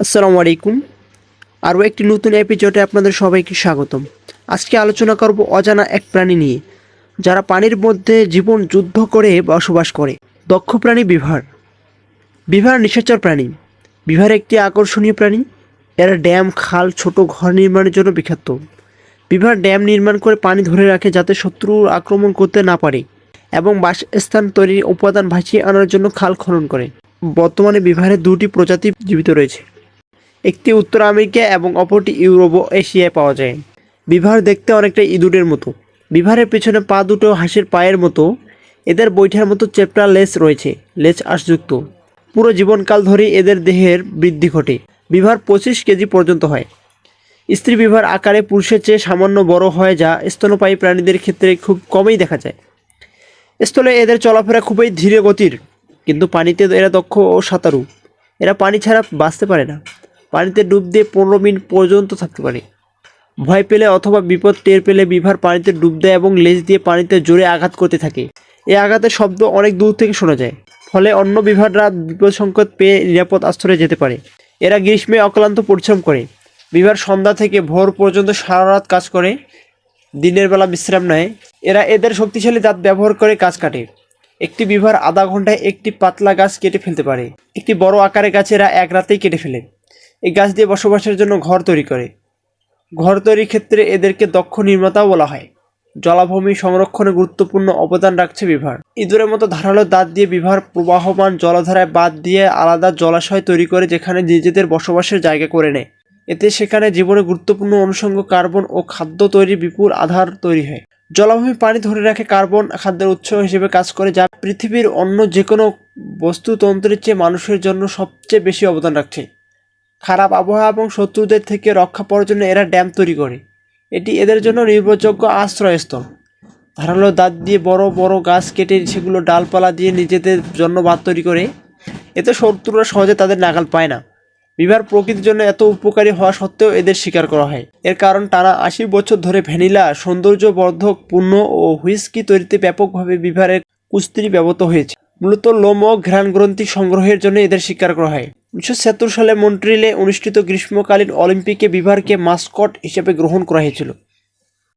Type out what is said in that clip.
আসসালামু আলাইকুম। আরও একটি নতুন এপিসোডে আপনাদের সবাইকে স্বাগতম। আজকে আলোচনা করব অজানা এক প্রাণী নিয়ে, যারা পানির মধ্যে জীবন যুদ্ধ করে বসবাস করে। দক্ষ প্রাণী বিভার। বিভার নিশাচর প্রাণী। বিভার একটি আকর্ষণীয় প্রাণী। এরা ড্যাম, খাল, ছোট ঘর নির্মাণের জন্য বিখ্যাত। বিভার ড্যাম নির্মাণ করে পানি ধরে রাখে যাতে শত্রু আক্রমণ করতে না পারে এবং বাসস্থান তৈরির উপাদান ভাসিয়ে আনার জন্য খাল খনন করে। বর্তমানে বিভারের দুটি প্রজাতি জীবিত রয়েছে। একটি উত্তর আমেরিকা এবং অপরটি ইউরোপ ও এশিয়ায় পাওয়া যায়। বিভার দেখতে অনেকটা ইঁদুরের মতো। বিভারের পেছনে পা দুটো হাঁসের পায়ের মতো। এদের বৈঠার মতো চেপটা লেস রয়েছে, লেজ আঁশযুক্ত। পুরো জীবনকাল ধরে এদের দেহের বৃদ্ধি ঘটে। বিভার পঁচিশ কেজি পর্যন্ত হয়। স্ত্রী বিভার আকারে পুরুষের চেয়ে সামান্য বড় হয় যা স্তনপায়ী প্রাণীদের ক্ষেত্রে খুব কমই দেখা যায়। স্থলে এদের চলাফেরা খুবই ধীরে গতির কিন্তু পানিতে এরা দক্ষ ও সাঁতারু। এরা পানি ছাড়া বাঁচতে পারে না। পানিতে ডুব দিয়ে পনেরো মিনিট পর্যন্ত থাকতে পারে। ভয় পেলে অথবা বিপদ টের পেলে বিভার পানিতে ডুব দেয় এবং লেজ দিয়ে পানিতে জোরে আঘাত করতে থাকে। এই আঘাতের শব্দ অনেক দূর থেকে শোনা যায়, ফলে অন্য বিভাররা বিপদ সংকেত পেয়ে নিরাপদ আশ্রয়ে যেতে পারে। এরা গ্রীষ্মে অক্লান্ত পরিশ্রম করে। বিভার সন্ধ্যা থেকে ভোর পর্যন্ত সারা রাত কাজ করে, দিনের বেলা বিশ্রাম নেয়। এরা এদের শক্তিশালী দাঁত ব্যবহার করে গাছ কাটে। একটি বিভার আধা ঘন্টায় একটি পাতলা গাছ কেটে ফেলতে পারে। একটি বড় আকারের গাছ এরা এক রাতেই কেটে ফেলে। এই গাছ দিয়ে বসবাসের জন্য ঘর তৈরি করে। ঘর তৈরির ক্ষেত্রে এদেরকে দক্ষ নির্মাতাও বলা হয়। জলাভূমি সংরক্ষণে গুরুত্বপূর্ণ অবদান রাখছে বিভার। ইঁদুরের মতো ধারালো দাঁত দিয়ে বিভার প্রবাহমান জলধারায় বাদ দিয়ে আলাদা জলাশয় তৈরি করে যেখানে নিজেদের বসবাসের জায়গা করে নেয়। এতে সেখানে জীবনে গুরুত্বপূর্ণ অনুষঙ্গ কার্বন ও খাদ্য তৈরির বিপুল আধার তৈরি হয়। জলাভূমি পানি ধরে রাখে কার্বন খাদ্যের উৎস হিসেবে কাজ করে, যা পৃথিবীর অন্য যে কোনো বস্তুতন্ত্রের চেয়ে মানুষের জন্য সবচেয়ে বেশি অবদান রাখছে। খারাপ আবহাওয়া এবং শত্রুদের থেকে রক্ষা পাওয়ার জন্য এরা ড্যাম তৈরি করে। এটি এদের জন্য নির্ভরযোগ্য আশ্রয়স্থল। ধারালো দাঁত দিয়ে বড় বড় গাছ কেটে সেগুলো ডালপালা দিয়ে নিজেদের জন্য বাদ তৈরি করে। এতে শত্রুরা সহজে তাদের নাগাল পায় না। বিভার প্রকৃতির জন্য এত উপকারী হওয়া সত্ত্বেও এদের শিকার করা হয়। এর কারণ, টানা আশি বছর ধরে ভ্যানিলা, সৌন্দর্যবর্ধক পূর্ণ ও হুইস্কি তৈরিতে ব্যাপকভাবে বিভারের কুস্তি ব্যবহৃত হয়েছে। মূলত লোম ও ঘ্রাণ গ্রন্থি সংগ্রহের জন্য এদের শিকার করা হয়। উনিশশো ছিয়াত্তর সালে মন্ট্রিলে অনুষ্ঠিত গ্রীষ্মকালীন অলিম্পিকে বিভারকে মাস্কট হিসেবে গ্রহণ করা হয়েছিল।